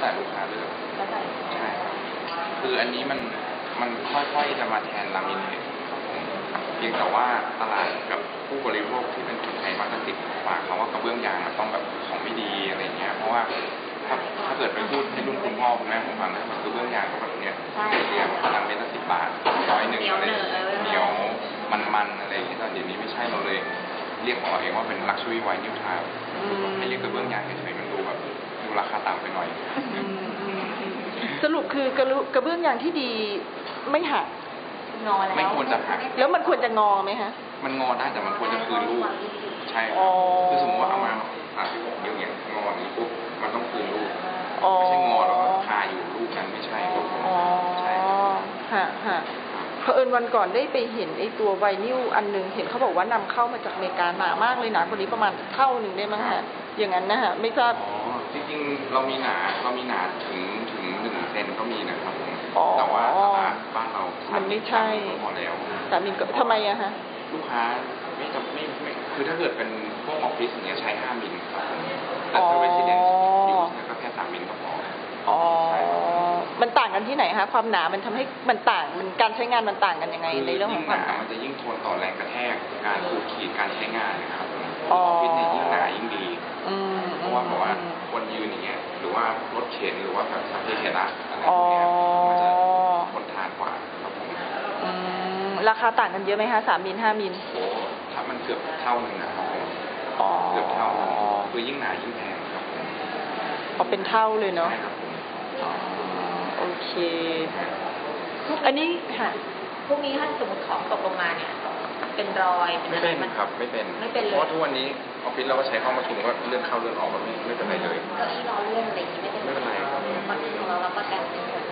แต่ลูกค้าเลือกแล้วแต่ใช่ครับคืออันนี้มันมันค่อยๆจะมาแทนลามิเนตครับผมเพียงแต่ว่าตลาดกับผู้บริโภคที่เป็นคนไทยมักจะติดปากคำว่ากระเบื้องยางมันต้องแบบของไม่ดีอะไรเงี้ย เพราะว่าถ้าถ้าเกิดไปพูดให้รุ่นคุณพ่อคุณแม่ผมฟังนะกระเบื้องยางก็แบบเนี้ยเรียกตารางเมตรละสิบบาทร้อยหนึ่งอะไรเหนียวมันๆอะไรอย่างเงี้ยตอนเดี๋ยวนี้ไม่ใช่เราเลย เรียกของเราเองว่าเป็น luxury white new tile อืมไม่เรียกกระเบื้องยางเฉยๆมันดูแบบ ดูราคาต่ำไปหน่อยอืมอืมอืมสรุปคือกระลุกระเบื้องยางที่ดีไม่หักงอแล้วไม่ควรจะหักแล้วมันควรจะงอไหมคะมันงอได้แต่มันควรจะคืนรูปใช่คอ๋รัอบคือสมมติว่าเอามาอ่าที่ผมยกอย่างงออย่างนี้ปุ๊บมันต้องคืนรูปอ๋อไม่ใช่งอแล้วก็คาอยู่รูปนั้นไม่ใช่ครับผมอ๋อใช่ครับฮะฮะเผอิญวันก่อนได้ไปเห็นไอ้ตัวไวนิลอันหนึงเห็นเขาบอกว่านำเข้ามาจากอเมริกาหนามากเลยหนากว่านี้ประมาณเท่าหนึ่งได้มั้งฮะอย่างนั้นนะฮะไม่ทราบอ๋อ จริงๆ เรามีหนาเรามีหนาถึงถึงหนึ่งเซนก็มีนะครับผมอ๋อ แต่ว่าตลาดบ้านเรามัมันไม่ใช่ พอแล้วแต่มีก็ทำไมอะฮะ ลูกค้าไม่จำไม่ไม่คือถ้าเกิดเป็นพวกออฟฟิศอย่างเงี้ยใช้5มิลครับผมแต่ถ้า residence อยู่ก็แค่3มิลก็พอ อ๋อ มันต่างกันที่ไหนคะ ความหนามันทำให้มันต่าง มันการใช้งานมันต่างกันยังไง ในเรื่องของความหนา มันจะยิ่งทนต่อแรงกระแทก การขูดขีดการใช้งานนะครับผมอ๋อออฟฟิศเนี่ยยิ่งหนา ว่ารถเข็นหรือว่าแบบสัพเพเหระอะไรพอ๋อวกเนี้ยมันจะทนทานกว่าครับผมอืมราคาต่างกันเยอะไหมคะสามมิลห้ามิลโอ้ถ้ามันเกือบเท่าหนึ่งนะครับผมอ๋อเกือบเท่าคือยิ่งหนายิ่งแพงครับผมพอเป็นเท่าเลยเนาะใช่ครับผมอ๋อโอเค อันนี้ค่ะพวกนี้ถ้าสมมติของตกลงมาเนี่ย เป็นรอยเป็นไม่อะไรเป็นมัน ครับไม่เป็นไม่เป็นเลย เพราะว่าทุกวันนี้ออฟฟิศเราก็ใช้ห้องประชุมก็เลื่อนเข้าเลื่อนออกก็ไม่ไม่เป็นไรเลย เก้าอี้ล้อเลื่อนอะไรอย่างนี้ไม่เป็นไม่เป็นไรครับ เพราะที่ของเรารับประกันเป็นแบบ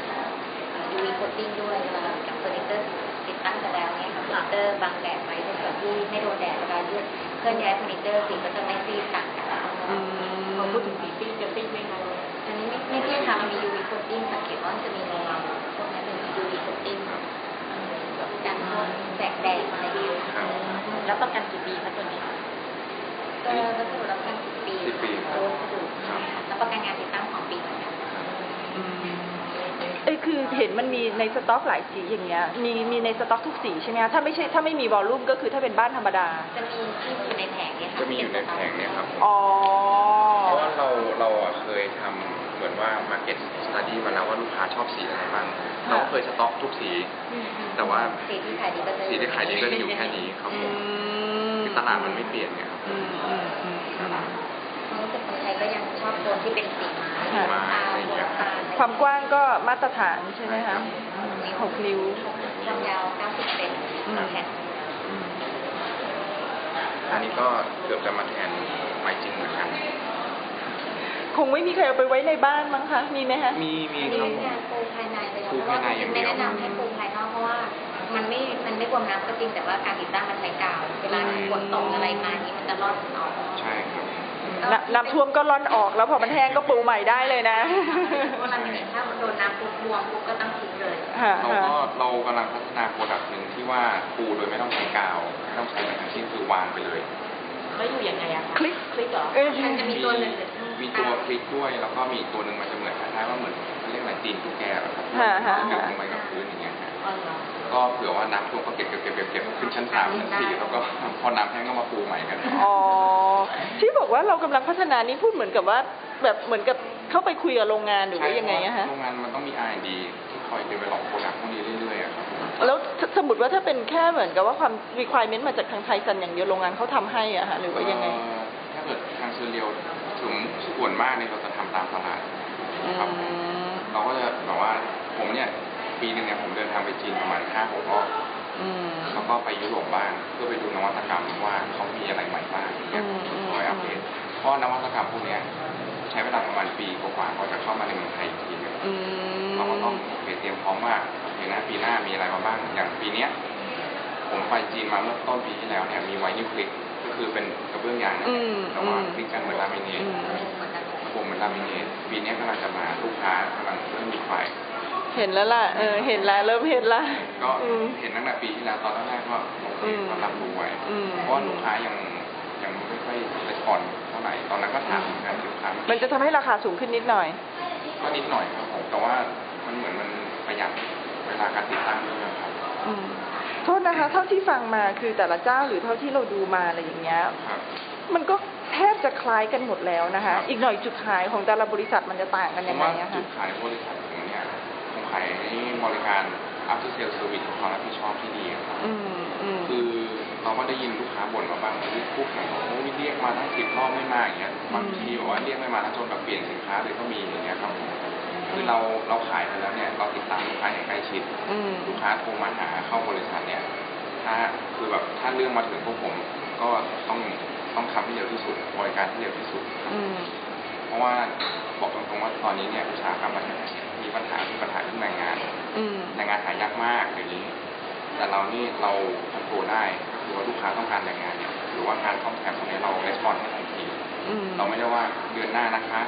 ยูวีโคตติ้งด้วยเวลากับเฟอร์นิเจอร์ติดตั้งไปแล้วเนี่ยค่ะเฟอร์นิเจอร์บังแดดไว้ในส่วนที่ไม่โดนแดดเวลาเลื่อนเคลื่อนย้ายเฟอร์นิเจอร์สีก็จะไม่ซีดต่างกันอืมพอพูดถึงสีซีดจะซีดไหมคะอันนี้ไม่ไม่ซีดค่ะมันมียูวีโคตติ้งสังเกตว่ามันจะมีเงาเงาๆพวกนั้นเป็นยูวีโคตติ้งแบบกันพวกแสงแดดอะไรอย่างเงี้ย ครับ แล้วประกันกี่ปีคะตัวนี้ก็วัสดุรับประกันสิบปีสิบปีตัววัสดุแล้วประกันงานติดตั้งสองปีเหมือนกันอืมเอ้ยคือเห็นมันมีในสต็อกหลายสีอย่างเงี้ย มีมีในสต็อกทุกสีใช่ไหมคะถ้าไม่ใช่ถ้าไม่มีวอลลุ่มก็คือถ้าเป็นบ้านธรรมดา จะมีที่อยู่ในแผงเนี่ยค่ะจะมีอยู่ในแผงเนี่ยครับผมอ๋อ เพราะว่าเราเราอะเคยทำเหมือนว่า market study มาแล้วว่าลูกค้าชอบสีอะไรบ้าง เราก็เคยสต็อกทุกสีอืมอืมแต่ว่าสีที่ขายดีก็จะสีที่ขายดีก็จะอยู่แค่นี้ครับอืผมมคือ ตลาดมันไม่เปลี่ยนไงครับอืมอืมอืมอืมความรู้สึกคนไทยก็ยังชอบโทนที่เป็นสีไม้ค่ะน้ำตาลหัวาลความกว้างก็มาตรฐานใช่ไหมคะมีหกนิ้วความยาวเซนอืมแผ่นอันนี้ก็เกือบจะมาแทนไม้จริงเหมือนกันคงไม่มีใครเอาไปไว้ในบ้านมั้งคะ มีไหมคะมี มีอันครับปูภายในเลยปูภายในอย่างเดีไม่แนะนำให้ปู มันไม่ มันไม่บวมน้ำก็จริงแต่ว่าการติดตั้งมันใช้กาว เวลาฝนตกอะไรมานี่มันจะรอดออกใช่ครับน้ำน้ำท่วมก็ร่อนออกแล้วพอมันแห้งก็ปูใหม่ได้เลยนะเพราะลามิเนตถ้ามันโดนน้ำปุ๊บบวมปุ๊บก็ต้องทิ้งเลยค่ะเราค่ะก็เรากำลังพัฒนาโปรดักต์หนึ่งที่ว่าปูโดยไม่ต้องใช้กาวไม่ต้องใช้อะไรทั้งสิ้นคือวางไปเลยแล้วอยู่ยังไงอะคลิกคลิกเหรอเอ้ยมันจะมีตัวหนึ่งหรือมีตัวคลิกด้วยแล้วก็มีอีกตัวหนึ่งมันจะเหมือนคล้ายๆว่าเหมือนเขาเรียกอะไรตีนตุ๊กแกเหรอครับฮะฮะเก็บลงไปกับพื้นอย่างเงี้ยฮะอ๋อเหรอ ก็เผื่อว่าน้ำท่วมก็เก็บเก็บเก็บเก็บเก็บขึ้นชั้นสามชั้นสี่แล้วก็พอน้ำแห้งก็มาปูใหม่กันอ๋อที่บอกว่าเรากำลังพัฒนานี่พูดเหมือนกับว่า แบบเหมือนกับเข้าไปคุยกับโรงงานหรือว่ายังไงอะฮะโรงงานมันต้องมี R&D ที่คอยเดเวลลอปโปรดักต์พวกนี้เรื่อยๆอะครับแล้วสสมมติว่าถ้าเป็นแค่เหมือนกับว่าความ requirement มาจากทางไทยซันอย่างเดียวโรงงานเขาทำให้อะฮะหรือว่ายังไงเอ่อถ้าเกิดทางเซอร์เรียลถึงส่วนมากเนี่ยเราจะทำตามตลาดอืครับมเราก็จะแบบว่าผมเนี่ย ปีหนึงเนี่ยผมเดินทางไปจีนประมาณห้าหกรอบอืมแล้วก็ไปยุโรปบ้างเพื่อไปดูนวัตกรรมว่าเขามีอะไรใหม่บ้างอย่างเงี้ยอืมอืมคอยอัปเดตเพราะนวัตกรรมพวกเนี้ยใช้เวลาประมาณปีกว่าๆกว่าจะเข้ามาในเมืองไทยอีกทีนึงอืมเราก็ต้องโอเคเตรียมพร้อมว่าโอเคนะปีหน้ามีอะไรมาบ้างอย่างปีเนี้ยผมไปจีนมาเมื่อต้นปีที่แล้วเนี่ยมีไวนิวคลิกก็คือเป็นกระเบื้องยางนะอืมแต่ว่าอืมคลิกกันเหมือนลามิเนตอืมเหมือนกันระบบเหมือนลามิเนตปีเนี้ยกำลังจะมาลูกค้ากำลังเริ่มมีไฟ เห็นแล้วล่ะเออเห็นแล้วเริ่มเห็นแล้วก็อืมเห็นตั้งแต่ปีที่แล้วตอนแรกๆก็โอเคอืมก็รับรู้ไว้อืมเพราะว่าลูกค้ายังยังไม่ค่อยรีสปอนเท่าไหร่ตอนนั้นก็ถามเหมือนกันลูกค้ามันจะทำให้ราคาสูงขึ้นนิดหน่อยกก็นิดหน่อยครับผมแต่ว่ามันเหมือนมันประหยัดเวลาการติดตั้งด้วยนะครับอืมโทษนะคะ เท่าที่ฟังมาคือแต่ละเจ้าหรือเท่าที่เราดูมาอะไรอย่างเงี้ยครับมันก็แทบจะคล้ายกันหมดแล้วนะคะครับอีกหน่อยจุดขายของแต่ละบริษัทมันจะต่างกันผยัมงไงว่าอะจุคะดขายบริษัท ผมเนี่ยผมขายในบริการ after sales service ความรับผิดชอบที่ดีครับอืมอืมคือเราก็ได้ยินลูกค้าบ่นมาบ้างว่าคู่แข่งบอกโอ้ยเรียกมาทั้งสิบรอบไม่มาอย่างเงี้ยบางทีบอกว่าเรียกไม่มาทั้งจนแบบเปลี่ยนสินค้าเลยก็มีอย่างเงี้ยครับผมคือเราเราขายไปแล้วเนี่ยเราติดตามลูกค้าอย่างใกล้ชิดอืมลูกค้าโทรมาหาเข้าบริษัทเนี่ยถ้าคือแบบถ้าเรื่องมาถึงพวกผมก็ต้องต้องทำให้เร็วที่สุดบริการที่เร็วที่สุดครับอืมเพราะว่าบอกตรงๆว่าตอนนี้เนี่ยอุตสาหกรรมมัน มีปัญหามีปัญหาเรื่องแรงงานอืมแรงงานหายากมากอย่างนี้ แต่เรานี่เราคอนโทรลได้ก็คือว่าลูกค้าต้องการแรงงานเนี่ยหรือว่าการซ่อมแซมตรงนี้เราレスปอนให้ทันทีอืมเราไม่ได้ว่าเดือนหน้านะคะ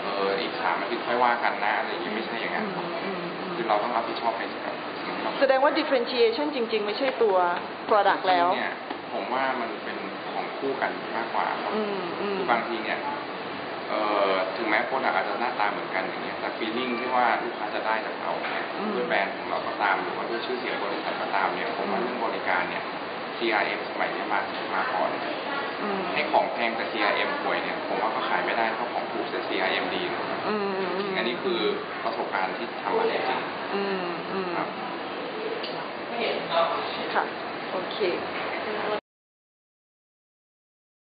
เอออีกสามอาทิตย์ค่อยว่ากันนะอะไรอย่างนี้ไม่ใช่อย่างนั้นครับอืมอืมคือเราต้องรับผิดชอบในกับสิ่งที่เราแสดงว่า differentiation จริง ๆ ไม่ใช่ตัว product แล้วจริงๆเนี่ยผมว่ามันเป็นของคู่กันมากกว่าครับอืมอืมคือบางทีเนี่ยเอ่อ ถึงแม้โปรดักอาจจะหน้าตาเหมือนกันอย่างเงี้ยแต่ฟีลลิ่งที่ว่าลูกค้าจะได้จากเราเนี่ยด้วยแบรนด์ของเราก็ตามหรือว่าด้วยชื่อเสียงบริษัทก็ตามเนี่ยผมว่าเรื่องบริการเนี่ย CRM สมัยนี้มามาก่อนอืมให้ของแพงแต่ CRM ห่วยเนี่ยผมว่าก็ขายไม่ได้เท่าของถูกแต่ CRM ดีนะครับอืมมอันนี้คือประสบการณ์ที่ทำมาจริงอืมอืมๆครับค่ะโอเคซึ่งตัว